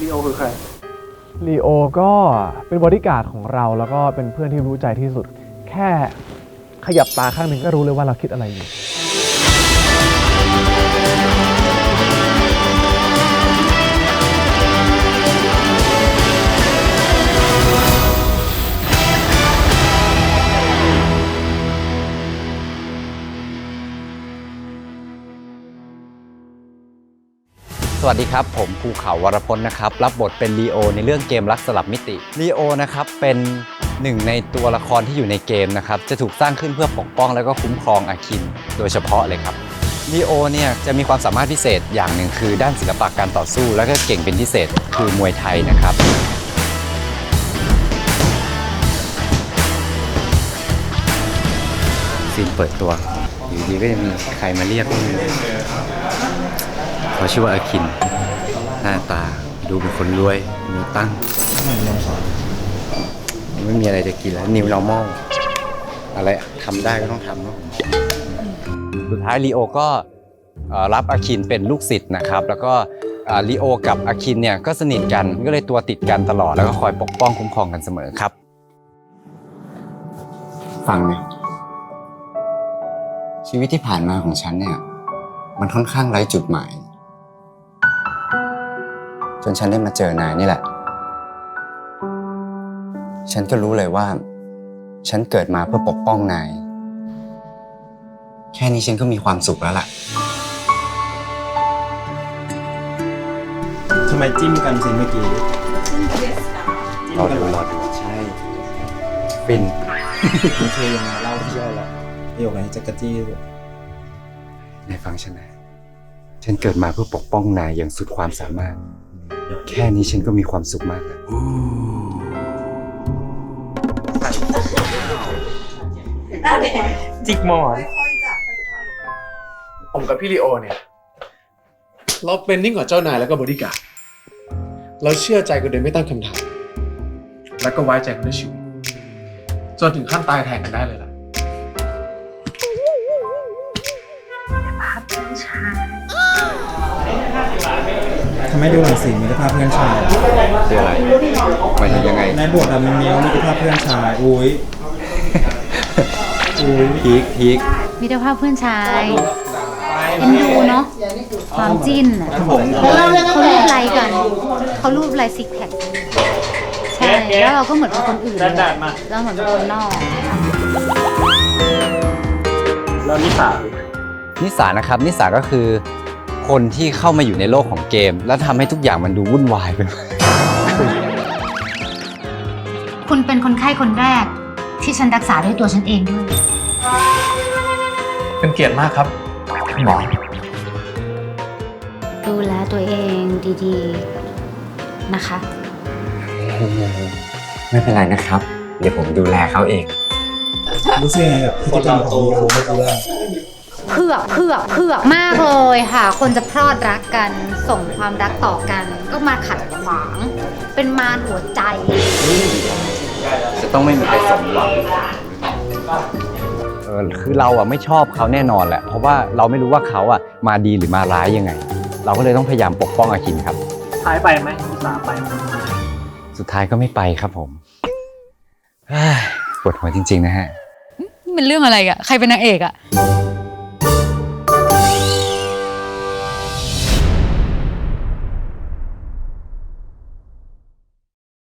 ลีโอคือใครลีโอก็เป็นบริการดของเราแล้วก็เป็นเพื่อนที่รู้ใจที่สุด แค่ขยับตาข้างหนึ่งก็รู้เลยว่าเราคิดอะไรอยู่ วัสดีครับ ผมภูเขาวรพลนะครับ รับบทเป็นลีโอในเรื่องเกมรักสลับมิติลีโอนะครับเป็นหนึ่งในตัวละครที่อยู่ในเกมนะครับจะถูกสร้างขึ้นเพื่อปกป้องแล้วก็คุ้มครองอาคิน โดยเฉพาะเลยครับลีโอเนี่ยจะมีความสามารถพิเศษอย่างหนึ่งคือ ด้านศิลปะการต่อสู้ แล้วก็เก่งเป็นพิเศษคือมวยไทยนะครับซีนเปิดตัวอยู่ดีก็จะมีใครมาเรียก เขาชื่อว่าอาคิน หน้าตาดูเป็นคนรวย มีตั้งค์ไม่มีอะไรจะกินแล้วนิว normal อะไรทำได้ก็ต้องทำเนอะสุดท้ายลีโอก็เอ่อรับอาคินเป็นลูกศิษย์นะครับ แล้วก็เอ่อลีโอกับอาคินเนี่ยก็สนิทกันก็เลยตัวติดกันตลอดแล้วก็คอยปกป้องคุ้มครองกันเสมอครับ ฟังไหมชีวิตที่ผ่านมาของฉันเนี่ย มันค่อนข้างไร้จุดหมาย จนฉันได้มาเจอนายนี่แหละ ฉันก็รู้เลยว่า ฉันเกิดมาเพื่อปกป้องนาย แค่นี้ฉันก็มีความสุขแล้วล่ะ ทำไมจิ้มกันสิเมื่อกี้รอดูรอดูใช่ฟินมันคือยังไงเล่าที่ย่อยละประโยคไหนจักรจี้เลยนายฟังฉันนะ ฉันเกิดมาเพื่อปกป้องนายอย่างสุดความสามารถ แค่นี้ฉันก็มีความสุขมากแล้วจิกหมอนผมกับพี่ลีโอเนี่ย เราเป็นนิ่งกว่าเจ้านายแล้วก็บริการดเราเชื่อใจกันโดยไม่ตั้งคำถาม แล้วก็ไว้ใจกันด้วยชีวิตจนถึงขั้นตายแทนกันได้เลยล่ะ ทำไมดูหนังสีมิตรภาพเพื่อนชายคืออะไรหมายถึงยังไง ในบทอะมันมีมิตรภาพเพื่อนชายอุ้ยอุ้ยพีคพีคมิตรภาพเพื่อนชายเอ็นดูเนาะความจิ้นอะผมเขาเขารูปไลค์กันเขารูปไลค์ซิกแพคใช่แล้วเราก็เหมือนเป็นคนอื่นเลยเราเหมือนเป็นคนนอกแล้วนิสา นิสานะครับนิสาก็คือคนที่เข้ามาอยู่ในโลกของเกม แล้วทำให้ทุกอย่างมันดูวุ่นวายไปหมดคุณเป็นคนไข้คนแรก ที่ฉันรักษาด้วยตัวฉันเองด้วย เป็นเกียรติมากครับหมอ ดูแลตัวเองดีๆนะคะ ไม่เป็นไรนะครับ เดี๋ยวผมดูแลเขาเอง รู้สึกยังไงกับพฤติกรรมของโยเมื่อกี้ว่า เผือกเผือกเผือกมากเลยค่ะ คนจะพรอดรักกัน ส่งความรักต่อกัน ก็มาขัดขวาง เป็นมารหัวใจ จะต้องไม่มีใครสมหวังเออคือเราอะไม่ชอบเขาแน่นอนแหละ เพราะว่าเราไม่รู้ว่าเขาอะมาดีหรือมาร้ายยังไง เราก็เลยต้องพยายามปกป้องอาคินครับ ท้ายไปไหมนิสาไปไหมสุดท้ายก็ไม่ไปครับผมเฮ้ยปวดหัวจริงๆนะฮะ มันเรื่องอะไรอะใครเป็นนางเอกอะเ